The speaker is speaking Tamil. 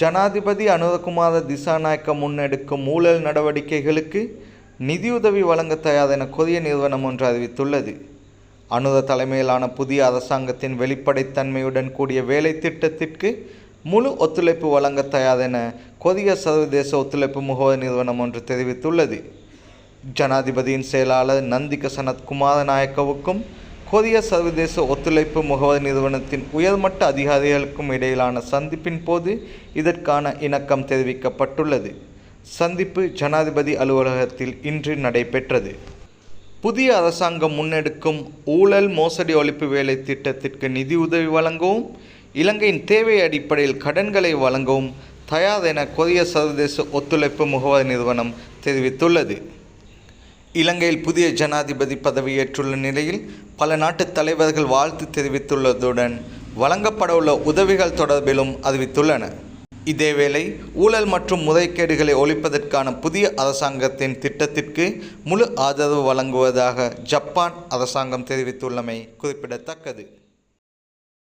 ஜனாதிபதி அனுரகுமார திசாநாயக்க முன்னெடுக்கும் ஊழல் நடவடிக்கைகளுக்கு நிதியுதவி வழங்க தயார் என கொரிய நிறுவனம் ஒன்று அறிவித்துள்ளது. அனுர தலைமையிலான புதிய அரசாங்கத்தின் வெளிப்படைத்தன்மையுடன் கூடிய வேலை திட்டத்திற்கு முழு ஒத்துழைப்பு வழங்க தயார் என கொரிய சர்வதேச ஒத்துழைப்பு முகவர் நிறுவனம் ஒன்று தெரிவித்துள்ளது. ஜனாதிபதியின் செயலாளர் நந்திக சனத் குமாரநாயக்கவுக்கும் கொரிய சர்வதேச ஒத்துழைப்பு முகவர் நிறுவனத்தின் உயர்மட்ட அதிகாரிகளுக்கும் இடையிலான சந்திப்பின் போது இதற்கான இணக்கம் தெரிவிக்கப்பட்டுள்ளது. சந்திப்பு ஜனாதிபதி அலுவலகத்தில் இன்று நடைபெற்றது. புதிய அரசாங்கம் முன்னெடுக்கும் ஊழல் மோசடி ஒழிப்பு வேலை திட்டத்திற்கு நிதியுதவி வழங்கவும் இலங்கையின் தேவை அடிப்படையில் கடன்களை வழங்கவும் தயார் என கொரிய சர்வதேச ஒத்துழைப்பு முகவர் நிறுவனம் தெரிவித்துள்ளது. இலங்கையில் புதிய ஜனாதிபதி பதவியேற்றுள்ள நிலையில் பல நாட்டு தலைவர்கள் வாழ்த்து தெரிவித்துள்ளதுடன் வழங்கப்படவுள்ள உதவிகள் தொடர்பிலும் அறிவித்துள்ளன. இதேவேளை ஊழல் மற்றும் முறைகேடுகளை ஒழிப்பதற்கான புதிய அரசாங்கத்தின் திட்டத்திற்கு முழு ஆதரவு வழங்குவதாக ஜப்பான் அரசாங்கம் தெரிவித்துள்ளமை குறிப்பிடத்தக்கது.